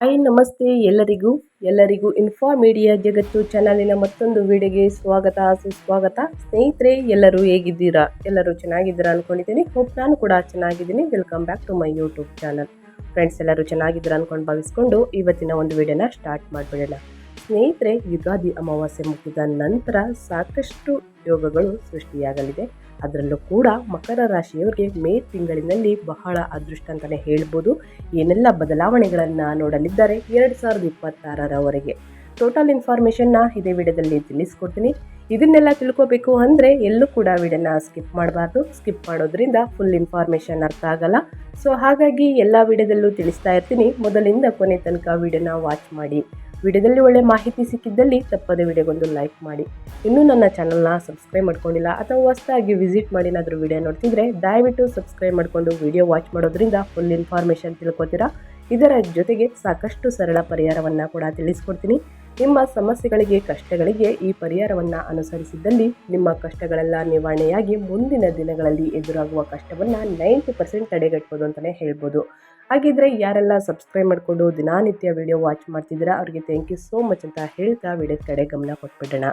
Hi ನಮಸ್ತೆ ಎಲ್ಲರಿಗೂ. ಎಲ್ಲರಿಗೂ ಇನ್ಫಾ ಮೀಡಿಯಾ ಜಗತ್ತು ಚಾನಲಿನ ಮತ್ತೊಂದು ವಿಡಿಯೋಗೆ ಸ್ವಾಗತ, ಸುಸ್ವಾಗತ. ಸ್ನೇಹಿತರೆ, ಎಲ್ಲರೂ ಹೇಗಿದ್ದೀರಾ? ಎಲ್ಲರೂ ಚೆನ್ನಾಗಿದ್ದೀರಾ ಅಂದ್ಕೊಂಡಿದ್ದೀನಿ ಹೋಪ್ ನಾನು ಕೂಡ ಚೆನ್ನಾಗಿದ್ದೀನಿ. Welcome back to my YouTube channel friends ಎಲ್ಲರೂ ಚೆನ್ನಾಗಿದ್ದೀರಾ ಅಂದ್ಕೊಂಡು ಭಾವಿಸ್ಕೊಂಡು ಇವತ್ತಿನ ಒಂದು ವಿಡಿಯೋನ ಸ್ಟಾರ್ಟ್ ಮಾಡಿಬಿಡೋಣ. ಸ್ನೇಹಿತರೆ, ಯುಗಾದಿ ಅಮಾವಾಸ್ಯೆ ಮುಗಿದ ನಂತರ ಸಾಕಷ್ಟು ಯೋಗಗಳು ಸೃಷ್ಟಿಯಾಗಲಿದೆ. ಅದರಲ್ಲೂ ಕೂಡ ಮಕರ ರಾಶಿಯವರಿಗೆ ಮೇ ತಿಂಗಳಿನಲ್ಲಿ ಬಹಳ ಅದೃಷ್ಟ ಅಂತಲೇ ಹೇಳ್ಬೋದು. ಏನೆಲ್ಲ ಬದಲಾವಣೆಗಳನ್ನು ನೋಡಲಿದ್ದಾರೆ ಎರಡು ಸಾವಿರದ ಇಪ್ಪತ್ತಾರರವರೆಗೆ. ಟೋಟಲ್ ಇನ್ಫಾರ್ಮೇಷನ್ನ ಇದೇ ವಿಡಿಯೋದಲ್ಲಿ ತಿಳಿಸ್ಕೊಡ್ತೀನಿ. ಇದನ್ನೆಲ್ಲ ತಿಳ್ಕೋಬೇಕು ಅಂದರೆ ಎಲ್ಲೂ ಕೂಡ ವಿಡಿಯೋನ ಸ್ಕಿಪ್ ಮಾಡಬಾರ್ದು. ಸ್ಕಿಪ್ ಮಾಡೋದ್ರಿಂದ ಫುಲ್ ಇನ್ಫಾರ್ಮೇಷನ್ ಅರ್ಥ ಆಗಲ್ಲ. ಸೊ ಹಾಗಾಗಿ ಎಲ್ಲ ವಿಡಿಯೋದಲ್ಲೂ ತಿಳಿಸ್ತಾ ಇರ್ತೀನಿ. ಮೊದಲಿಂದ ಕೊನೆ ತನಕ ವಿಡಿಯೋನ ವಾಚ್ ಮಾಡಿ. ವಿಡಿಯೋದಲ್ಲಿ ಒಳ್ಳೆ ಮಾಹಿತಿ ಸಿಕ್ಕಿದ್ದಲ್ಲಿ ತಪ್ಪದೆ ವಿಡಿಯೋಗೊಂದು ಲೈಕ್ ಮಾಡಿ. ಇನ್ನೂ ನನ್ನ ಚಾನಲ್ನ ಸಬ್ಸ್ಕ್ರೈಬ್ ಮಾಡ್ಕೊಂಡಿಲ್ಲ ಅಥವಾ ಹೊಸದಾಗಿ ವಿಸಿಟ್ ಮಾಡಿ ಏನಾದರೂ ವಿಡಿಯೋ ನೋಡ್ತಿದ್ರೆ ದಯವಿಟ್ಟು ಸಬ್ಸ್ಕ್ರೈಬ್ ಮಾಡಿಕೊಂಡು ವಿಡಿಯೋ ವಾಚ್ ಮಾಡೋದ್ರಿಂದ ಫುಲ್ ಇನ್ಫಾರ್ಮೇಷನ್ ತಿಳ್ಕೊತೀರಾ? ಇದರ ಜೊತೆಗೆ ಸಾಕಷ್ಟು ಸರಳ ಪರಿಹಾರವನ್ನು ಕೂಡ ತಿಳಿಸ್ಕೊಡ್ತೀನಿ. ನಿಮ್ಮ ಸಮಸ್ಯೆಗಳಿಗೆ, ಕಷ್ಟಗಳಿಗೆ ಈ ಪರಿಹಾರವನ್ನು ಅನುಸರಿಸಿದ್ದಲ್ಲಿ ನಿಮ್ಮ ಕಷ್ಟಗಳೆಲ್ಲ ನಿವಾರಣೆಯಾಗಿ ಮುಂದಿನ ದಿನಗಳಲ್ಲಿ ಎದುರಾಗುವ ಕಷ್ಟವನ್ನು ನೈಂಟಿ ಪರ್ಸೆಂಟ್ ತಡೆಗಟ್ಬೋದು ಅಂತಲೇ ಹೇಳ್ಬೋದು. ಹಾಗಿದ್ರೆ ಯಾರೆಲ್ಲ ಸಬ್ಸ್ಕ್ರೈಬ್ ಮಾಡಿಕೊಂಡು ದಿನಾನಿತ್ಯ ವಿಡಿಯೋ ವಾಚ್ ಮಾಡ್ತಿದ್ದೀರಾ, ಅವರಿಗೆ ಥ್ಯಾಂಕ್ ಯು ಸೋ ಮಚ್ ಅಂತ ಹೇಳ್ತಾ ವಿಡಿಯೋ ಕಡೆ ಗಮನ ಕೊಟ್ಬಿಡೋಣ.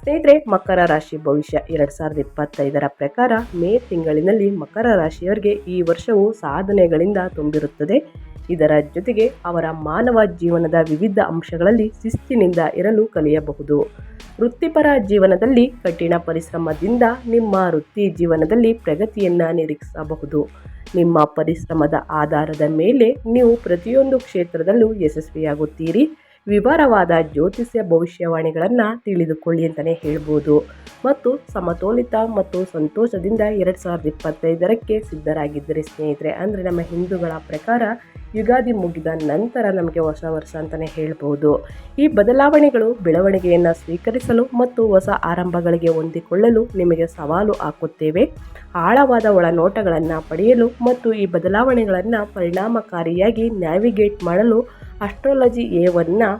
ಸ್ನೇಹಿತರೆ, ಮಕರ ರಾಶಿ ಭವಿಷ್ಯ ಎರಡು ಸಾವಿರದ ಇಪ್ಪತ್ತೈದರ ಪ್ರಕಾರ ಮೇ ತಿಂಗಳಿನಲ್ಲಿ ಮಕರ ರಾಶಿಯವರಿಗೆ ಈ ವರ್ಷವು ಸಾಧನೆಗಳಿಂದ ತುಂಬಿರುತ್ತದೆ. ಇದರ ಜೊತೆಗೆ ಅವರ ಮಾನವ ಜೀವನದ ವಿವಿಧ ಅಂಶಗಳಲ್ಲಿ ಶಿಸ್ತಿನಿಂದ ಇರಲು ಕಲಿಯಬಹುದು. ವೃತ್ತಿಪರ ಜೀವನದಲ್ಲಿ ಕಠಿಣ ಪರಿಶ್ರಮದಿಂದ ನಿಮ್ಮ ವೃತ್ತಿ ಜೀವನದಲ್ಲಿ ಪ್ರಗತಿಯನ್ನು ನಿರೀಕ್ಷಿಸಬಹುದು. ನಿಮ್ಮ ಪರಿಶ್ರಮದ ಆಧಾರದ ಮೇಲೆ ನೀವು ಪ್ರತಿಯೊಂದು ಕ್ಷೇತ್ರದಲ್ಲೂ ಯಶಸ್ವಿಯಾಗುತ್ತೀರಿ. ವಿವರವಾದ ಜ್ಯೋತಿಷ್ಯ ಭವಿಷ್ಯವಾಣಿಗಳನ್ನು ತಿಳಿದುಕೊಳ್ಳಿ ಅಂತಲೇ ಹೇಳ್ಬೋದು. ಮತ್ತು ಸಮತೋಲಿತ ಮತ್ತು ಸಂತೋಷದಿಂದ ಎರಡು ಸಾವಿರದ ಇಪ್ಪತ್ತೈದರಕ್ಕೆ ಸಿದ್ಧರಾಗಿದ್ದರೆ ಸ್ನೇಹಿತರೆ. ಅಂದರೆ ನಮ್ಮ ಹಿಂದೂಗಳ ಪ್ರಕಾರ ಯುಗಾದಿ ಮುಗಿದ ನಂತರ ನಮಗೆ ಹೊಸ ವರ್ಷ ಅಂತಲೇ ಹೇಳ್ಬೋದು. ಈ ಬದಲಾವಣೆಗಳು ಬೆಳವಣಿಗೆಯನ್ನು ಸ್ವೀಕರಿಸಲು ಮತ್ತು ಹೊಸ ಆರಂಭಗಳಿಗೆ ಹೊಂದಿಕೊಳ್ಳಲು ನಿಮಗೆ ಸವಾಲು ಹಾಕುತ್ತೇವೆ. ಆಳವಾದ ಒಳನೋಟಗಳನ್ನು ಪಡೆಯಲು ಮತ್ತು ಈ ಬದಲಾವಣೆಗಳನ್ನು ಪರಿಣಾಮಕಾರಿಯಾಗಿ ನ್ಯಾವಿಗೇಟ್ ಮಾಡಲು ಅಸ್ಟ್ರಾಲಜಿ ಎವನ್ನು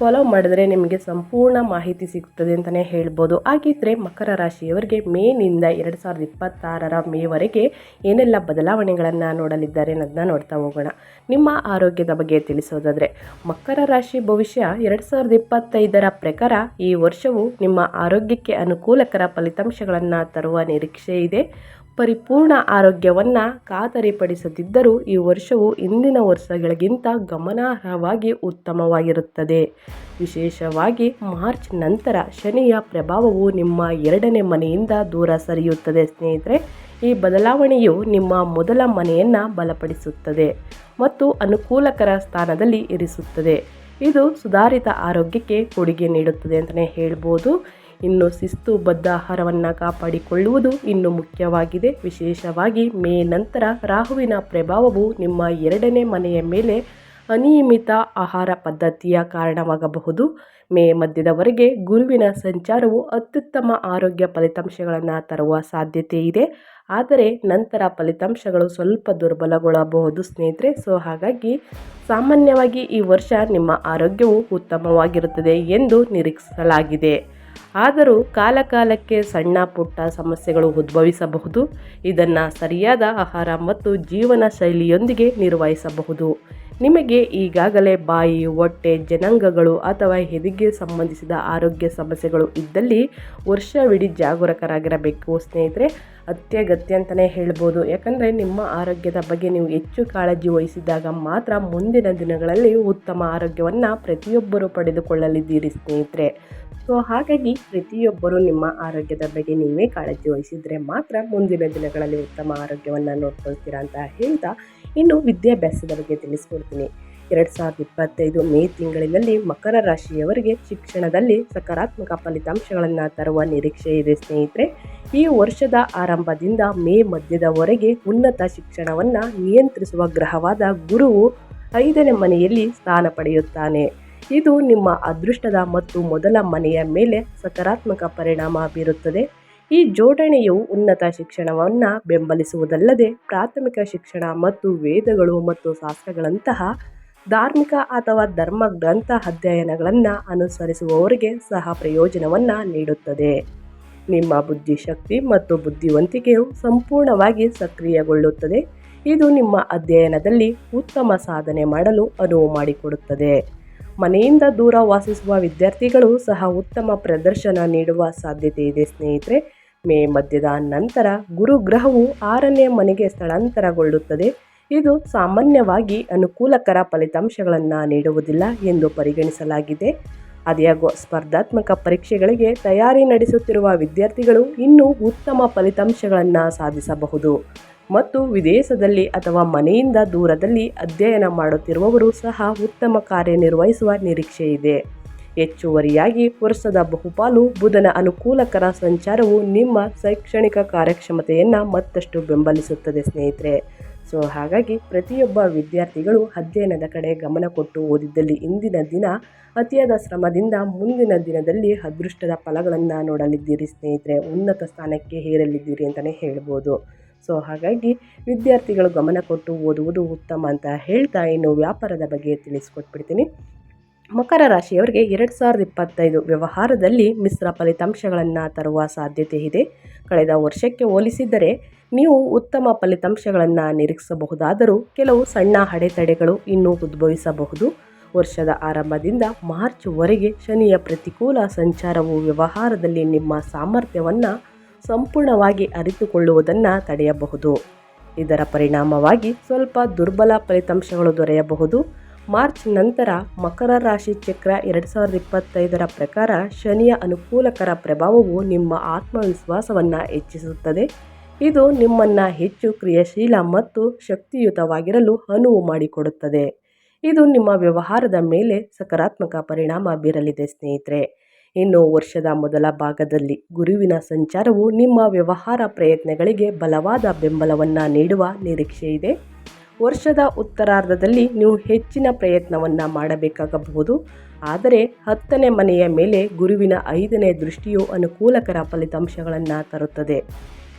ಫಾಲೋ ಮಾಡಿದ್ರೆ ನಿಮಗೆ ಸಂಪೂರ್ಣ ಮಾಹಿತಿ ಸಿಗುತ್ತದೆ ಅಂತಲೇ ಹೇಳ್ಬೋದು. ಹಾಗಿದ್ರೆ ಮಕರ ರಾಶಿಯವರಿಗೆ ಮೇನಿಂದ ಎರಡು ಸಾವಿರದ ಇಪ್ಪತ್ತಾರರ ಮೇವರೆಗೆ ಏನೆಲ್ಲ ಬದಲಾವಣೆಗಳನ್ನು ನೋಡಲಿದ್ದಾರೆ ಅನ್ನೋದನ್ನ ನೋಡ್ತಾ ಹೋಗೋಣ. ನಿಮ್ಮ ಆರೋಗ್ಯದ ಬಗ್ಗೆ ತಿಳಿಸೋದಾದರೆ, ಮಕರ ರಾಶಿ ಭವಿಷ್ಯ ಎರಡು ಸಾವಿರದ ಇಪ್ಪತ್ತೈದರ ಪ್ರಕಾರ ಈ ವರ್ಷವು ನಿಮ್ಮ ಆರೋಗ್ಯಕ್ಕೆ ಅನುಕೂಲಕರ ಫಲಿತಾಂಶಗಳನ್ನು ತರುವ ನಿರೀಕ್ಷೆ ಇದೆ. ಪರಿಪೂರ್ಣ ಆರೋಗ್ಯವನ್ನು ಖಾತರಿಪಡಿಸುತ್ತಿದ್ದರೂ ಈ ವರ್ಷವು ಇಂದಿನ ವರ್ಷಗಳಿಗಿಂತ ಗಮನಾರ್ಹವಾಗಿ ಉತ್ತಮವಾಗಿರುತ್ತದೆ. ವಿಶೇಷವಾಗಿ ಮಾರ್ಚ್ ನಂತರ ಶನಿಯ ಪ್ರಭಾವವು ನಿಮ್ಮ ಎರಡನೇ ಮನೆಯಿಂದ ದೂರ ಸರಿಯುತ್ತದೆ ಸ್ನೇಹಿತರೆ. ಈ ಬದಲಾವಣೆಯು ನಿಮ್ಮ ಮೊದಲ ಮನೆಯನ್ನು ಬಲಪಡಿಸುತ್ತದೆ ಮತ್ತು ಅನುಕೂಲಕರ ಸ್ಥಾನದಲ್ಲಿ ಇರಿಸುತ್ತದೆ. ಇದು ಸುಧಾರಿತ ಆರೋಗ್ಯಕ್ಕೆ ಕೊಡುಗೆ ನೀಡುತ್ತದೆ ಅಂತಲೇ ಹೇಳ್ಬೋದು. ಇನ್ನು ಶಿಸ್ತುಬದ್ಧ ಆಹಾರವನ್ನು ಕಾಪಾಡಿಕೊಳ್ಳುವುದು ಇನ್ನು ಮುಖ್ಯವಾಗಿದೆ. ವಿಶೇಷವಾಗಿ ಮೇ ನಂತರ ರಾಹುವಿನ ಪ್ರಭಾವವು ನಿಮ್ಮ ಎರಡನೇ ಮನೆಯ ಮೇಲೆ ಅನಿಯಮಿತ ಆಹಾರ ಪದ್ಧತಿಯ ಕಾರಣವಾಗಬಹುದು. ಮೇ ಮಧ್ಯದವರೆಗೆ ಗುರುವಿನ ಸಂಚಾರವು ಅತ್ಯುತ್ತಮ ಆರೋಗ್ಯ ಫಲಿತಾಂಶಗಳನ್ನು ತರುವ ಸಾಧ್ಯತೆ ಇದೆ. ಆದರೆ ನಂತರ ಫಲಿತಾಂಶಗಳು ಸ್ವಲ್ಪ ದುರ್ಬಲಗೊಳ್ಳಬಹುದು ಸ್ನೇಹಿತರೆ. ಸೊ, ಹಾಗಾಗಿ ಸಾಮಾನ್ಯವಾಗಿ ಈ ವರ್ಷ ನಿಮ್ಮ ಆರೋಗ್ಯವು ಉತ್ತಮವಾಗಿರುತ್ತದೆ ಎಂದು ನಿರೀಕ್ಷಿಸಲಾಗಿದೆ. ಆದರೂ ಕಾಲಕಾಲಕ್ಕೆ ಸಣ್ಣ ಪುಟ್ಟ ಸಮಸ್ಯೆಗಳು ಉದ್ಭವಿಸಬಹುದು. ಇದನ್ನು ಸರಿಯಾದ ಆಹಾರ ಮತ್ತು ಜೀವನ ಶೈಲಿಯೊಂದಿಗೆ ನಿರ್ವಹಿಸಬಹುದು. ನಿಮಗೆ ಈಗಾಗಲೇ ಬಾಯಿ, ಹೊಟ್ಟೆ, ಜನಾಂಗಗಳು ಅಥವಾ ಹೆದಿಗೆ ಸಂಬಂಧಿಸಿದ ಆರೋಗ್ಯ ಸಮಸ್ಯೆಗಳು ಇದ್ದಲ್ಲಿ ವರ್ಷವಿಡೀ ಜಾಗರೂಕರಾಗಿರಬೇಕು. ಸ್ನೇಹಿತರೆ, ಅತ್ಯಗತ್ಯ ಅಂತಲೇ ಹೇಳ್ಬೋದು. ಯಾಕಂದರೆ ನಿಮ್ಮ ಆರೋಗ್ಯದ ಬಗ್ಗೆ ನೀವು ಹೆಚ್ಚು ಕಾಳಜಿ ವಹಿಸಿದಾಗ ಮಾತ್ರ ಮುಂದಿನ ದಿನಗಳಲ್ಲಿ ಉತ್ತಮ ಆರೋಗ್ಯವನ್ನು ಪ್ರತಿಯೊಬ್ಬರು ಪಡೆದುಕೊಳ್ಳಲಿದ್ದೀರಿ ಸ್ನೇಹಿತರೆ. ಸೊ ಹಾಗಾಗಿ ಪ್ರತಿಯೊಬ್ಬರು ನಿಮ್ಮ ಆರೋಗ್ಯದ ಬಗ್ಗೆ ನೀವೇ ಕಾಳಜಿ ವಹಿಸಿದರೆ ಮಾತ್ರ ಮುಂದಿನ ದಿನಗಳಲ್ಲಿ ಉತ್ತಮ ಆರೋಗ್ಯವನ್ನು ನೋಡ್ಕೊಳ್ತೀರಾ ಅಂತ ಹೇಳ್ತಾ ಇನ್ನು ವಿದ್ಯಾಭ್ಯಾಸದ ಬಗ್ಗೆ ತಿಳಿಸ್ಕೊಡ್ತೀನಿ. ಎರಡು ಸಾವಿರದ ಇಪ್ಪತ್ತೈದು ಮೇ ತಿಂಗಳಿನಲ್ಲಿ ಮಕರ ರಾಶಿಯವರಿಗೆ ಶಿಕ್ಷಣದಲ್ಲಿ ಸಕಾರಾತ್ಮಕ ಫಲಿತಾಂಶಗಳನ್ನು ತರುವ ನಿರೀಕ್ಷೆ ಇದೆ ಸ್ನೇಹಿತರೆ. ಈ ವರ್ಷದ ಆರಂಭದಿಂದ ಮೇ ಮಧ್ಯದವರೆಗೆ ಉನ್ನತ ಶಿಕ್ಷಣವನ್ನು ನಿಯಂತ್ರಿಸುವ ಗ್ರಹವಾದ ಗುರುವು ಐದನೇ ಮನೆಯಲ್ಲಿ ಸ್ಥಾನ ಪಡೆಯುತ್ತಾನೆ. ಇದು ನಿಮ್ಮ ಅದೃಷ್ಟದ ಮತ್ತು ಮೊದಲ ಮನೆಯ ಮೇಲೆ ಸಕಾರಾತ್ಮಕ ಪರಿಣಾಮ ಬೀರುತ್ತದೆ. ಈ ಜೋಡಣೆಯು ಉನ್ನತ ಶಿಕ್ಷಣವನ್ನು ಬೆಂಬಲಿಸುವುದಲ್ಲದೆ ಪ್ರಾಥಮಿಕ ಶಿಕ್ಷಣ ಮತ್ತು ವೇದಗಳು ಮತ್ತು ಶಾಸ್ತ್ರಗಳಂತಹ ಧಾರ್ಮಿಕ ಅಥವಾ ಧರ್ಮ ಗ್ರಂಥ ಅಧ್ಯಯನಗಳನ್ನು ಅನುಸರಿಸುವವರಿಗೆ ಸಹ ಪ್ರಯೋಜನವನ್ನು ನೀಡುತ್ತದೆ. ನಿಮ್ಮ ಬುದ್ಧಿಶಕ್ತಿ ಮತ್ತು ಬುದ್ಧಿವಂತಿಕೆಯು ಸಂಪೂರ್ಣವಾಗಿ ಸಕ್ರಿಯಗೊಳ್ಳುತ್ತದೆ. ಇದು ನಿಮ್ಮ ಅಧ್ಯಯನದಲ್ಲಿ ಉತ್ತಮ ಸಾಧನೆ ಮಾಡಲು ಅನುವು ಮಾಡಿಕೊಡುತ್ತದೆ. ಮನೆಯಿಂದ ದೂರ ವಾಸಿಸುವ ವಿದ್ಯಾರ್ಥಿಗಳು ಸಹ ಉತ್ತಮ ಪ್ರದರ್ಶನ ನೀಡುವ ಸಾಧ್ಯತೆ ಇದೆ, ಸ್ನೇಹಿತರೆ. ಮೇ ಮಧ್ಯದ ನಂತರ ಗುರುಗ್ರಹವು ಆರನೇ ಮನೆಗೆ ಸ್ಥಳಾಂತರಗೊಳ್ಳುತ್ತದೆ. ಇದು ಸಾಮಾನ್ಯವಾಗಿ ಅನುಕೂಲಕರ ಫಲಿತಾಂಶಗಳನ್ನು ನೀಡುವುದಿಲ್ಲ ಎಂದು ಪರಿಗಣಿಸಲಾಗಿದೆ. ಆದಾಗ್ಯೂ, ಸ್ಪರ್ಧಾತ್ಮಕ ಪರೀಕ್ಷೆಗಳಿಗೆ ತಯಾರಿ ನಡೆಸುತ್ತಿರುವ ವಿದ್ಯಾರ್ಥಿಗಳು ಇನ್ನೂ ಉತ್ತಮ ಫಲಿತಾಂಶಗಳನ್ನು ಸಾಧಿಸಬಹುದು. ಮತ್ತು ವಿದೇಶದಲ್ಲಿ ಅಥವಾ ಮನೆಯಿಂದ ದೂರದಲ್ಲಿ ಅಧ್ಯಯನ ಮಾಡುತ್ತಿರುವವರು ಸಹ ಉತ್ತಮ ಕಾರ್ಯನಿರ್ವಹಿಸುವ ನಿರೀಕ್ಷೆ ಇದೆ. ಹೆಚ್ಚುವರಿಯಾಗಿ ವರ್ಷದ ಬಹುಪಾಲು ಬುಧನ ಅನುಕೂಲಕರ ಸಂಚಾರವು ನಿಮ್ಮ ಶೈಕ್ಷಣಿಕ ಕಾರ್ಯಕ್ಷಮತೆಯನ್ನು ಮತ್ತಷ್ಟು ಬೆಂಬಲಿಸುತ್ತದೆ ಸ್ನೇಹಿತರೆ. ಸೊ, ಹಾಗಾಗಿ ಪ್ರತಿಯೊಬ್ಬ ವಿದ್ಯಾರ್ಥಿಗಳು ಅಧ್ಯಯನದ ಕಡೆ ಗಮನ ಕೊಟ್ಟು ಓದಿದ್ದಲ್ಲಿ ಇಂದಿನ ದಿನ ಅತಿಯಾದ ಶ್ರಮದಿಂದ ಮುಂದಿನ ದಿನದಲ್ಲಿ ಅದೃಷ್ಟದ ಫಲಗಳನ್ನು ನೋಡಲಿದ್ದೀರಿ ಸ್ನೇಹಿತರೆ. ಉನ್ನತ ಸ್ಥಾನಕ್ಕೆ ಏರಲಿದ್ದೀರಿ ಅಂತಲೇ ಹೇಳ್ಬೋದು. ಸೊ ಹಾಗಾಗಿ ವಿದ್ಯಾರ್ಥಿಗಳು ಗಮನ ಕೊಟ್ಟು ಓದುವುದು ಉತ್ತಮ ಅಂತ ಹೇಳ್ತಾ ಇನ್ನು ವ್ಯಾಪಾರದ ಬಗ್ಗೆ ತಿಳಿಸ್ಕೊಟ್ಬಿಡ್ತೀನಿ. ಮಕರ ರಾಶಿಯವರಿಗೆ ಎರಡು ಸಾವಿರದ ಇಪ್ಪತ್ತೈದು ವ್ಯವಹಾರದಲ್ಲಿ ಮಿಶ್ರ ಫಲಿತಾಂಶಗಳನ್ನು ತರುವ ಸಾಧ್ಯತೆ ಇದೆ. ಕಳೆದ ವರ್ಷಕ್ಕೆ ಹೋಲಿಸಿದರೆ ನೀವು ಉತ್ತಮ ಫಲಿತಾಂಶಗಳನ್ನು ನಿರೀಕ್ಷಿಸಬಹುದಾದರೂ ಕೆಲವು ಸಣ್ಣ ಅಡೆತಡೆಗಳು ಇನ್ನೂ ಉದ್ಭವಿಸಬಹುದು. ವರ್ಷದ ಆರಂಭದಿಂದ ಮಾರ್ಚ್ವರೆಗೆ ಶನಿಯ ಪ್ರತಿಕೂಲ ಸಂಚಾರವು ವ್ಯವಹಾರದಲ್ಲಿ ನಿಮ್ಮ ಸಾಮರ್ಥ್ಯವನ್ನು ಸಂಪೂರ್ಣವಾಗಿ ಅರಿತುಕೊಳ್ಳುವುದನ್ನು ತಡೆಯಬಹುದು. ಇದರ ಪರಿಣಾಮವಾಗಿ ಸ್ವಲ್ಪ ದುರ್ಬಲ ಫಲಿತಾಂಶಗಳು ದೊರೆಯಬಹುದು. ಮಾರ್ಚ್ ನಂತರ ಮಕರ ರಾಶಿ ಚಕ್ರ ಎರಡು ಸಾವಿರದ ಇಪ್ಪತ್ತೈದರ ಪ್ರಕಾರ ಶನಿಯ ಅನುಕೂಲಕರ ಪ್ರಭಾವವು ನಿಮ್ಮ ಆತ್ಮವಿಶ್ವಾಸವನ್ನು ಹೆಚ್ಚಿಸುತ್ತದೆ. ಇದು ನಿಮ್ಮನ್ನು ಹೆಚ್ಚು ಕ್ರಿಯಾಶೀಲ ಮತ್ತು ಶಕ್ತಿಯುತವಾಗಿರಲು ಅನುವು ಮಾಡಿಕೊಡುತ್ತದೆ. ಇದು ನಿಮ್ಮ ವ್ಯವಹಾರದ ಮೇಲೆ ಸಕಾರಾತ್ಮಕ ಪರಿಣಾಮ ಬೀರಲಿದೆ ಸ್ನೇಹಿತರೆ. ಇನ್ನು ವರ್ಷದ ಮೊದಲ ಭಾಗದಲ್ಲಿ ಗುರುವಿನ ಸಂಚಾರವು ನಿಮ್ಮ ವ್ಯವಹಾರ ಪ್ರಯತ್ನಗಳಿಗೆ ಬಲವಾದ ಬೆಂಬಲವನ್ನು ನೀಡುವ ನಿರೀಕ್ಷೆ ಇದೆ. ವರ್ಷದ ಉತ್ತರಾರ್ಧದಲ್ಲಿ ನೀವು ಹೆಚ್ಚಿನ ಪ್ರಯತ್ನವನ್ನು ಮಾಡಬೇಕಾಗಬಹುದು. ಆದರೆ ಹತ್ತನೇ ಮನೆಯ ಮೇಲೆ ಗುರುವಿನ ಐದನೇ ದೃಷ್ಟಿಯು ಅನುಕೂಲಕರ ಫಲಿತಾಂಶಗಳನ್ನು ತರುತ್ತದೆ.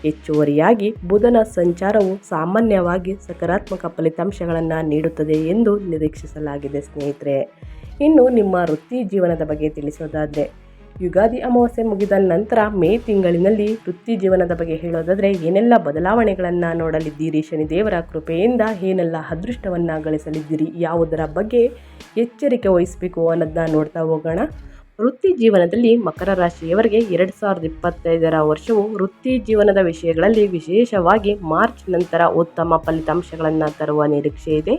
ಹೆಚ್ಚುವರಿಯಾಗಿ ಬುಧನ ಸಂಚಾರವು ಸಾಮಾನ್ಯವಾಗಿ ಸಕಾರಾತ್ಮಕ ಫಲಿತಾಂಶಗಳನ್ನು ನೀಡುತ್ತದೆ ಎಂದು ನಿರೀಕ್ಷಿಸಲಾಗಿದೆ ಸ್ನೇಹಿತರೆ. ಇನ್ನು ನಿಮ್ಮ ವೃತ್ತಿ ಜೀವನದ ಬಗ್ಗೆ ತಿಳಿಸೋದಾದರೆ ಯುಗಾದಿ ಅಮಾವಾಸ್ಯೆ ಮುಗಿದ ನಂತರ ಮೇ ತಿಂಗಳಿನಲ್ಲಿ ವೃತ್ತಿ ಜೀವನದ ಬಗ್ಗೆ ಹೇಳೋದಾದರೆ ಏನೆಲ್ಲ ಬದಲಾವಣೆಗಳನ್ನು ನೋಡಲಿದ್ದೀರಿ ಶನಿದೇವರ ಕೃಪೆಯಿಂದ? ಏನೆಲ್ಲ ಅದೃಷ್ಟವನ್ನು ಗಳಿಸಲಿದ್ದೀರಿ? ಯಾವುದರ ಬಗ್ಗೆ ಎಚ್ಚರಿಕೆ ವಹಿಸಬೇಕು ಅನ್ನೋದನ್ನ ನೋಡ್ತಾ ಹೋಗೋಣ. ವೃತ್ತಿ ಜೀವನದಲ್ಲಿ ಮಕರ ರಾಶಿಯವರಿಗೆ ಎರಡು ಸಾವಿರದ ಇಪ್ಪತ್ತೈದರ ವರ್ಷವು ವೃತ್ತಿ ಜೀವನದ ವಿಷಯಗಳಲ್ಲಿ ವಿಶೇಷವಾಗಿ ಮಾರ್ಚ್ ನಂತರ ಉತ್ತಮ ಫಲಿತಾಂಶಗಳನ್ನು ತರುವ ನಿರೀಕ್ಷೆ ಇದೆ.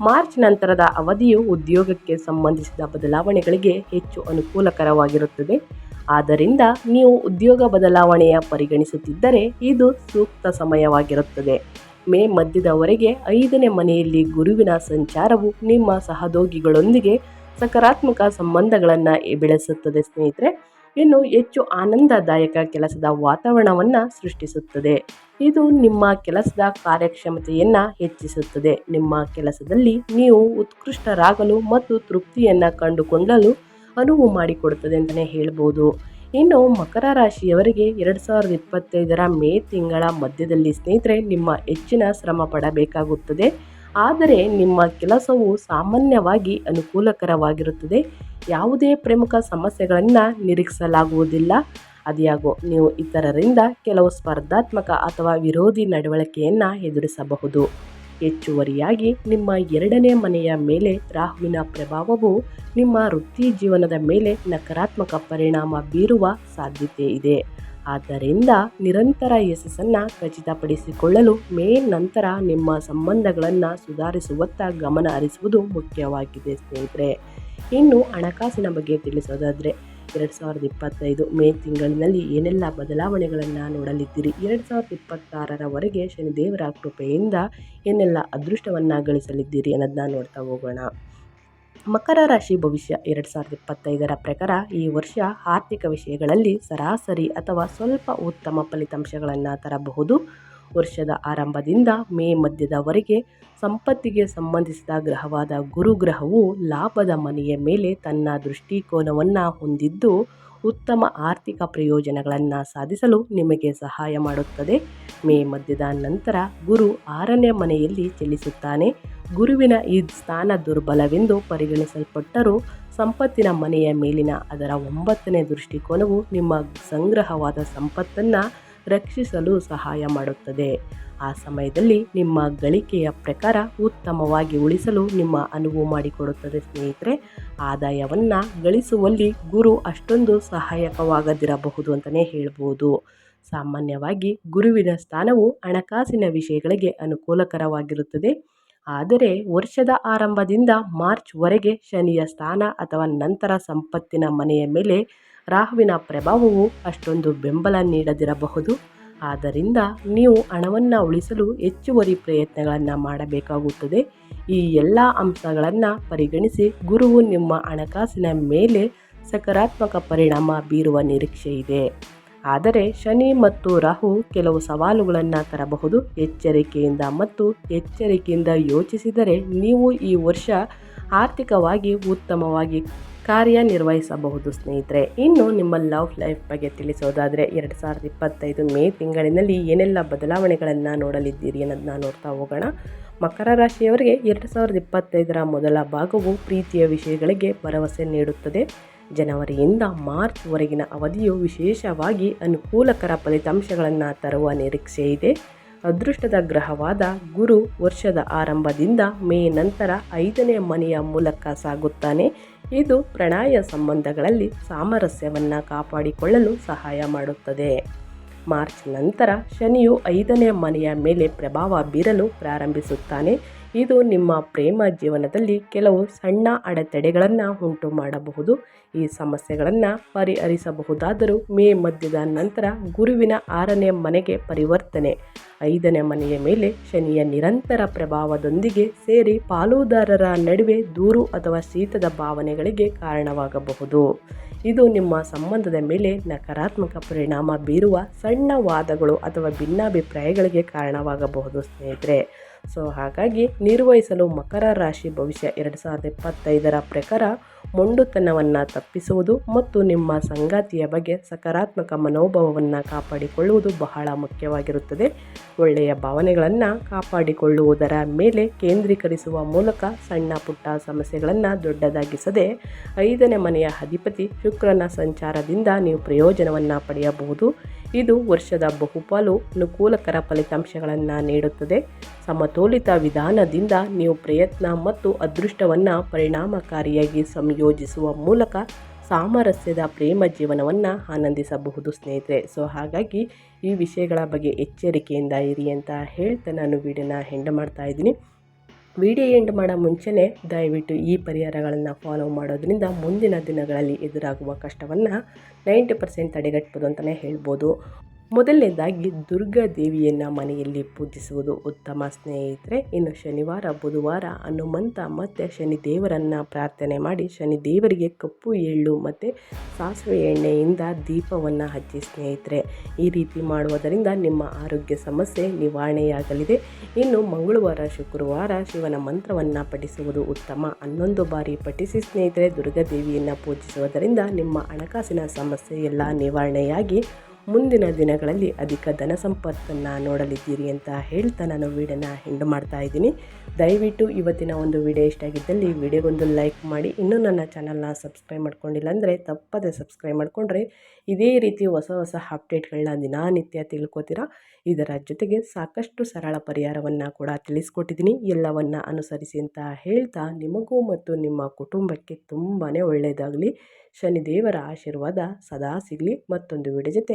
ಮಾರ್ಚ್ ನಂತರದ ಅವಧಿಯು ಉದ್ಯೋಗಕ್ಕೆ ಸಂಬಂಧಿಸಿದ ಬದಲಾವಣೆಗಳಿಗೆ ಹೆಚ್ಚು ಅನುಕೂಲಕರವಾಗಿರುತ್ತದೆ. ಆದ್ದರಿಂದ ನೀವು ಉದ್ಯೋಗ ಬದಲಾವಣೆಯ ಪರಿಗಣಿಸುತ್ತಿದ್ದರೆ ಇದು ಸೂಕ್ತ ಸಮಯವಾಗಿರುತ್ತದೆ. ಮೇ ಮಧ್ಯದವರೆಗೆ ಐದನೇ ಮನೆಯಲ್ಲಿ ಗುರುವಿನ ಸಂಚಾರವು ನಿಮ್ಮ ಸಹೋದ್ಯೋಗಿಗಳೊಂದಿಗೆ ಸಕಾರಾತ್ಮಕ ಸಂಬಂಧಗಳನ್ನು ಬೆಳೆಸುತ್ತದೆ ಸ್ನೇಹಿತರೆ. ಇನ್ನು ಹೆಚ್ಚು ಆನಂದದಾಯಕ ಕೆಲಸದ ವಾತಾವರಣವನ್ನು ಸೃಷ್ಟಿಸುತ್ತದೆ. ಇದು ನಿಮ್ಮ ಕೆಲಸದ ಕಾರ್ಯಕ್ಷಮತೆಯನ್ನು ಹೆಚ್ಚಿಸುತ್ತದೆ. ನಿಮ್ಮ ಕೆಲಸದಲ್ಲಿ ನೀವು ಉತ್ಕೃಷ್ಟರಾಗಲು ಮತ್ತು ತೃಪ್ತಿಯನ್ನು ಕಂಡುಕೊಳ್ಳಲು ಅನುವು ಮಾಡಿಕೊಡುತ್ತದೆ ಅಂತಲೇ ಹೇಳ್ಬೋದು. ಇನ್ನು ಮಕರ ರಾಶಿಯವರಿಗೆ ಎರಡು ಸಾವಿರದ ಇಪ್ಪತ್ತೈದರ ಮೇ ತಿಂಗಳ ಮಧ್ಯದಲ್ಲಿ ಸ್ನೇಹಿತರೆ, ನಿಮ್ಮ ಹೆಚ್ಚಿನ ಶ್ರಮ ಪಡಬೇಕಾಗುತ್ತದೆ. ಆದರೆ ನಿಮ್ಮ ಕೆಲಸವು ಸಾಮಾನ್ಯವಾಗಿ ಅನುಕೂಲಕರವಾಗಿರುತ್ತದೆ. ಯಾವುದೇ ಪ್ರಮುಖ ಸಮಸ್ಯೆಗಳನ್ನು ನಿರೀಕ್ಷಿಸಲಾಗುವುದಿಲ್ಲ. ಅದ್ಯಾಗೋ, ನೀವು ಇತರರಿಂದ ಕೆಲವು ಸ್ಪರ್ಧಾತ್ಮಕ ಅಥವಾ ವಿರೋಧಿ ನಡವಳಿಕೆಯನ್ನು ಎದುರಿಸಬಹುದು. ಹೆಚ್ಚುವರಿಯಾಗಿ, ನಿಮ್ಮ ಎರಡನೇ ಮನೆಯ ಮೇಲೆ ರಾಹುವಿನ ಪ್ರಭಾವವು ನಿಮ್ಮ ವೃತ್ತಿ ಜೀವನದ ಮೇಲೆ ನಕಾರಾತ್ಮಕ ಪರಿಣಾಮ ಬೀರುವ ಸಾಧ್ಯತೆ ಇದೆ. ಆದ್ದರಿಂದ ನಿರಂತರ ಯಶಸ್ಸನ್ನು ಖಚಿತಪಡಿಸಿಕೊಳ್ಳಲು ಮೇ ನಂತರ ನಿಮ್ಮ ಸಂಬಂಧಗಳನ್ನು ಸುಧಾರಿಸುವತ್ತ ಗಮನ ಹರಿಸುವುದು ಮುಖ್ಯವಾಗಿದೆ ಸ್ನೇಹಿತರೆ. ಇನ್ನು ಹಣಕಾಸಿನ ಬಗ್ಗೆ ತಿಳಿಸೋದಾದರೆ, ಎರಡು ಸಾವಿರದ ಇಪ್ಪತ್ತೈದು ಮೇ ತಿಂಗಳಿನಲ್ಲಿ ಏನೆಲ್ಲ ಬದಲಾವಣೆಗಳನ್ನು ನೋಡಲಿದ್ದೀರಿ? ಎರಡು ಸಾವಿರದ ಇಪ್ಪತ್ತಾರರವರೆಗೆ ಶನಿದೇವರ ಕೃಪೆಯಿಂದ ಏನೆಲ್ಲ ಅದೃಷ್ಟವನ್ನು ಗಳಿಸಲಿದ್ದೀರಿ ಅನ್ನೋದನ್ನ ನೋಡ್ತಾ ಹೋಗೋಣ. ಮಕರ ರಾಶಿ ಭವಿಷ್ಯ ಎರಡು ಸಾವಿರದ ಇಪ್ಪತ್ತೈದರ ಪ್ರಕಾರ ಈ ವರ್ಷ ಆರ್ಥಿಕ ವಿಷಯಗಳಲ್ಲಿ ಸರಾಸರಿ ಅಥವಾ ಸ್ವಲ್ಪ ಉತ್ತಮ ಫಲಿತಾಂಶಗಳನ್ನು ತರಬಹುದು. ವರ್ಷದ ಆರಂಭದಿಂದ ಮೇ ಮಧ್ಯದವರೆಗೆ ಸಂಪತ್ತಿಗೆ ಸಂಬಂಧಿಸಿದ ಗ್ರಹವಾದ ಗುರುಗ್ರಹವು ಲಾಭದ ಮನೆಯ ಮೇಲೆ ತನ್ನ ದೃಷ್ಟಿಕೋನವನ್ನು ಹೊಂದಿದ್ದು ಉತ್ತಮ ಆರ್ಥಿಕ ಪ್ರಯೋಜನಗಳನ್ನು ಸಾಧಿಸಲು ನಿಮಗೆ ಸಹಾಯ ಮಾಡುತ್ತದೆ. ಮೇ ಮಧ್ಯದ ನಂತರ ಗುರು ಆರನೇ ಮನೆಯಲ್ಲಿ ಚಲಿಸುತ್ತಾನೆ ಗುರುವಿನ ಈ ಸ್ಥಾನ ದುರ್ಬಲವೆಂದು ಪರಿಗಣಿಸಲ್ಪಟ್ಟರೂ ಸಂಪತ್ತಿನ ಮನೆಯ ಮೇಲಿನ ಅದರ ಒಂಬತ್ತನೇ ದೃಷ್ಟಿಕೋನವು ನಿಮ್ಮ ಸಂಗ್ರಹವಾದ ಸಂಪತ್ತನ್ನು ರಕ್ಷಿಸಲು ಸಹಾಯ ಮಾಡುತ್ತದೆ. ಆ ಸಮಯದಲ್ಲಿ ನಿಮ್ಮ ಗಳಿಕೆಯ ಪ್ರಕಾರ ಉತ್ತಮವಾಗಿ ಉಳಿಸಲು ನಿಮ್ಮ ಅನುವು ಮಾಡಿಕೊಡುತ್ತದೆ ಸ್ನೇಹಿತರೆ. ಆದಾಯವನ್ನು ಗಳಿಸುವಲ್ಲಿ ಗುರು ಅಷ್ಟೊಂದು ಸಹಾಯಕವಾಗದಿರಬಹುದು ಅಂತಲೇ ಹೇಳ್ಬೋದು. ಸಾಮಾನ್ಯವಾಗಿ ಗುರುವಿನ ಸ್ಥಾನವು ಹಣಕಾಸಿನ ವಿಷಯಗಳಿಗೆ ಅನುಕೂಲಕರವಾಗಿರುತ್ತದೆ. ಆದರೆ ವರ್ಷದ ಆರಂಭದಿಂದ ಮಾರ್ಚ್ವರೆಗೆ ಶನಿಯ ಸ್ಥಾನ ಅಥವಾ ನಂತರ ಸಂಪತ್ತಿನ ಮನೆಯ ಮೇಲೆ ರಾಹುವಿನ ಪ್ರಭಾವವು ಅಷ್ಟೊಂದು ಬೆಂಬಲ ನೀಡದಿರಬಹುದು. ಆದ್ದರಿಂದ ನೀವು ಹಣವನ್ನು ಉಳಿಸಲು ಹೆಚ್ಚುವರಿ ಪ್ರಯತ್ನಗಳನ್ನು ಮಾಡಬೇಕಾಗುತ್ತದೆ. ಈ ಎಲ್ಲ ಅಂಶಗಳನ್ನು ಪರಿಗಣಿಸಿ ಗುರುವು ನಿಮ್ಮ ಹಣಕಾಸಿನ ಮೇಲೆ ಸಕಾರಾತ್ಮಕ ಪರಿಣಾಮ ಬೀರುವ ನಿರೀಕ್ಷೆ ಇದೆ ಆದರೆ ಶನಿ ಮತ್ತು ರಾಹು ಕೆಲವು ಸವಾಲುಗಳನ್ನು ತರಬಹುದು. ಎಚ್ಚರಿಕೆಯಿಂದ ಮತ್ತು ಎಚ್ಚರಿಕೆಯಿಂದ ಯೋಚಿಸಿದರೆ ನೀವು ಈ ವರ್ಷ ಆರ್ಥಿಕವಾಗಿ ಉತ್ತಮವಾಗಿ ಕಾರ್ಯನಿರ್ವಹಿಸಬಹುದು ಸ್ನೇಹಿತರೆ. ಇನ್ನು ನಿಮ್ಮ ಲವ್ ಲೈಫ್ ಬಗ್ಗೆ ತಿಳಿಸೋದಾದರೆ ಎರಡು ಸಾವಿರದ ಇಪ್ಪತ್ತೈದು ಮೇ ತಿಂಗಳಿನಲ್ಲಿ ಏನೆಲ್ಲ ಬದಲಾವಣೆಗಳನ್ನು ನೋಡಲಿದ್ದೀರಿ ಅನ್ನೋದನ್ನ ನೋಡ್ತಾ ಹೋಗೋಣ. ಮಕರ ರಾಶಿಯವರಿಗೆ ಎರಡು ಸಾವಿರದ ಇಪ್ಪತ್ತೈದರ ಮೊದಲ ಭಾಗವು ಪ್ರೀತಿಯ ವಿಷಯಗಳಿಗೆ ಭರವಸೆ ನೀಡುತ್ತದೆ. ಜನವರಿಯಿಂದ ಮಾರ್ಚ್ವರೆಗಿನ ಅವಧಿಯು ವಿಶೇಷವಾಗಿ ಅನುಕೂಲಕರ ಫಲಿತಾಂಶಗಳನ್ನು ತರುವ ನಿರೀಕ್ಷೆ ಇದೆ. ಅದೃಷ್ಟದ ಗ್ರಹವಾದ ಗುರು ವರ್ಷದ ಆರಂಭದಿಂದ ಮೇ ನಂತರ ಐದನೇ ಮನೆಯ ಮೂಲಕ ಸಾಗುತ್ತಾನೆ. ಇದು ಪ್ರಣಯ ಸಂಬಂಧಗಳಲ್ಲಿ ಸಾಮರಸ್ಯವನ್ನು ಕಾಪಾಡಿಕೊಳ್ಳಲು ಸಹಾಯ ಮಾಡುತ್ತದೆ. ಮಾರ್ಚ್ ನಂತರ ಶನಿಯು ಐದನೇ ಮನೆಯ ಮೇಲೆ ಪ್ರಭಾವ ಬೀರಲು ಪ್ರಾರಂಭಿಸುತ್ತಾನೆ. ಇದು ನಿಮ್ಮ ಪ್ರೇಮ ಜೀವನದಲ್ಲಿ ಕೆಲವು ಸಣ್ಣ ಅಡೆತಡೆಗಳನ್ನು ಉಂಟು ಮಾಡಬಹುದು. ಈ ಸಮಸ್ಯೆಗಳನ್ನು ಪರಿಹರಿಸಬಹುದಾದರೂ ಮೇ ಮಧ್ಯದ ನಂತರ ಗುರುವಿನ ಆರನೇ ಮನೆಗೆ ಪರಿವರ್ತನೆ. ಐದನೇ ಮನೆಯ ಮೇಲೆ ಶನಿಯ ನಿರಂತರ ಪ್ರಭಾವದೊಂದಿಗೆ ಸೇರಿ ಪಾಲುದಾರರ ನಡುವೆ ದೂರು ಅಥವಾ ಶೀತದ ಭಾವನೆಗಳಿಗೆ ಕಾರಣವಾಗಬಹುದು. ಇದು ನಿಮ್ಮ ಸಂಬಂಧದ ಮೇಲೆ ನಕಾರಾತ್ಮಕ ಪರಿಣಾಮ ಬೀರುವ ಸಣ್ಣ ವಾದಗಳು ಅಥವಾ ಭಿನ್ನಾಭಿಪ್ರಾಯಗಳಿಗೆ ಕಾರಣವಾಗಬಹುದು ಸ್ನೇಹಿತರೆ. ಸೊ ಹಾಗಾಗಿ ನಿರ್ವಹಿಸಲು ಮಕರ ರಾಶಿ ಭವಿಷ್ಯ ಎರಡು ಸಾವಿರದ ಇಪ್ಪತ್ತೈದರ ಪ್ರಕಾರ ಮೊಂಡುತನವನ್ನು ತಪ್ಪಿಸುವುದು ಮತ್ತು ನಿಮ್ಮ ಸಂಗಾತಿಯ ಬಗ್ಗೆ ಸಕಾರಾತ್ಮಕ ಮನೋಭಾವವನ್ನು ಕಾಪಾಡಿಕೊಳ್ಳುವುದು ಬಹಳ ಮುಖ್ಯವಾಗಿರುತ್ತದೆ. ಒಳ್ಳೆಯ ಭಾವನೆಗಳನ್ನು ಕಾಪಾಡಿಕೊಳ್ಳುವುದರ ಮೇಲೆ ಕೇಂದ್ರೀಕರಿಸುವ ಮೂಲಕ ಸಣ್ಣ ಪುಟ್ಟ ಸಮಸ್ಯೆಗಳನ್ನು ದೊಡ್ಡದಾಗಿಸದೆ ಐದನೇ ಮನೆಯ ಅಧಿಪತಿ ಶುಕ್ರನ ಸಂಚಾರದಿಂದ ನೀವು ಪ್ರಯೋಜನವನ್ನು ಪಡೆಯಬಹುದು. ಇದು ವರ್ಷದ ಬಹುಪಾಲು ಅನುಕೂಲಕರ ಫಲಿತಾಂಶಗಳನ್ನು ನೀಡುತ್ತದೆ. ಸಮತೋಲಿತ ವಿಧಾನದಿಂದ ನೀವು ಪ್ರಯತ್ನ ಮತ್ತು ಅದೃಷ್ಟವನ್ನು ಪರಿಣಾಮಕಾರಿಯಾಗಿ ಸಂಯೋಜಿಸುವ ಮೂಲಕ ಸಾಮರಸ್ಯದ ಪ್ರೇಮ ಜೀವನವನ್ನು ಆನಂದಿಸಬಹುದು ಸ್ನೇಹಿತರೆ. ಸೊ ಹಾಗಾಗಿ ಈ ವಿಷಯಗಳ ಬಗ್ಗೆ ಎಚ್ಚರಿಕೆಯಿಂದ ಇರಿ ಅಂತ ಹೇಳ್ತಾ ನಾನು ವಿಡಿಯೋನ ಹೆಂಡ ಮಾಡ್ತಾ ಇದ್ದೀನಿ. ವಿಡಿಯೋ ಎಂಡ್ ಮಾಡೋ ಮುಂಚೆನೇ ದಯವಿಟ್ಟು ಈ ಪರಿಹಾರಗಳನ್ನು ಫಾಲೋ ಮಾಡೋದ್ರಿಂದ ಮುಂದಿನ ದಿನಗಳಲ್ಲಿ ಎದುರಾಗುವ ಕಷ್ಟವನ್ನು ನೈಂಟಿ ಪರ್ಸೆಂಟ್ ತಡೆಗಟ್ಬೋದು ಅಂತಲೇ ಹೇಳ್ಬೋದು. ಮೊದಲನೇದಾಗಿ ದುರ್ಗಾ ದೇವಿಯನ್ನ ಮನೆಯಲ್ಲಿ ಪೂಜಿಸುವುದು ಉತ್ತಮ ಸ್ನೇಹಿತರೆ. ಇನ್ನು ಶನಿವಾರ, ಬುಧವಾರ ಹನುಮಂತ ಮತ್ತೆ ಶನಿ ದೇವರನ್ನ ಪ್ರಾರ್ಥನೆ ಮಾಡಿ ಶನಿ ದೇವರಿಗೆ ಕಪ್ಪು, ಎಳ್ಳು ಮತ್ತೆ ಸಾಸಿವೆ ಎಣ್ಣೆಯಿಂದ ದೀಪವನ್ನು ಹಚ್ಚಿ ಸ್ನೇಹಿತರೆ. ಈ ರೀತಿ ಮಾಡುವುದರಿಂದ ನಿಮ್ಮ ಆರೋಗ್ಯ ಸಮಸ್ಯೆ ನಿವಾರಣೆಯಾಗಲಿದೆ. ಇನ್ನು ಮಂಗಳವಾರ, ಶುಕ್ರವಾರ ಶಿವನ ಮಂತ್ರವನ್ನು ಪಠಿಸುವುದು ಉತ್ತಮ. ಹನ್ನೊಂದು ಬಾರಿ ಪಠಿಸಿ ಸ್ನೇಹಿತರೆ, ದುರ್ಗಾ ದೇವಿಯನ್ನ ಪೂಜಿಸುವುದರಿಂದ ನಿಮ್ಮ ಹಣಕಾಸಿನ ಸಮಸ್ಯೆ ಎಲ್ಲ ನಿವಾರಣೆಯಾಗಿ ಮುಂದಿನ ದಿನಗಳಲ್ಲಿ ಅಧಿಕ ಧನ ಸಂಪತ್ತನ್ನು ನೋಡಲಿದ್ದೀರಿ ಅಂತ ಹೇಳ್ತಾ ನಾನು ವೀಡಿಯೋನ ಹೆಂಡು ಮಾಡ್ತಾ ಇದ್ದೀನಿ. ದಯವಿಟ್ಟು ಇವತ್ತಿನ ಒಂದು ವಿಡಿಯೋ ಇಷ್ಟ ಆಗಿದ್ದಲ್ಲಿ ವಿಡಿಯೋಗೊಂದು ಲೈಕ್ ಮಾಡಿ. ಇನ್ನೂ ನನ್ನ ಚಾನಲ್ನ ಸಬ್ಸ್ಕ್ರೈಬ್ ಮಾಡ್ಕೊಂಡಿಲ್ಲ ಅಂದರೆ ತಪ್ಪದೆ ಸಬ್ಸ್ಕ್ರೈಬ್ ಮಾಡಿಕೊಂಡ್ರೆ ಇದೇ ರೀತಿ ಹೊಸ ಹೊಸ ಅಪ್ಡೇಟ್ಗಳನ್ನ ದಿನನಿತ್ಯ ತಿಳ್ಕೊತೀರಾ? ಇದರ ಜೊತೆಗೆ ಸಾಕಷ್ಟು ಸರಳ ಪರಿಹಾರವನ್ನು ಕೂಡ ತಿಳಿಸ್ಕೊಟ್ಟಿದ್ದೀನಿ. ಎಲ್ಲವನ್ನು ಅನುಸರಿಸಿ ಅಂತ ಹೇಳ್ತಾ ನಿಮಗೂ ಮತ್ತು ನಿಮ್ಮ ಕುಟುಂಬಕ್ಕೆ ತುಂಬಾ ಒಳ್ಳೆಯದಾಗಲಿ ಶನಿದೇವರ ಆಶೀರ್ವಾದ ಸದಾ ಸಿಗಲಿ. ಮತ್ತೊಂದು ವಿಡಿಯೋ ಜೊತೆ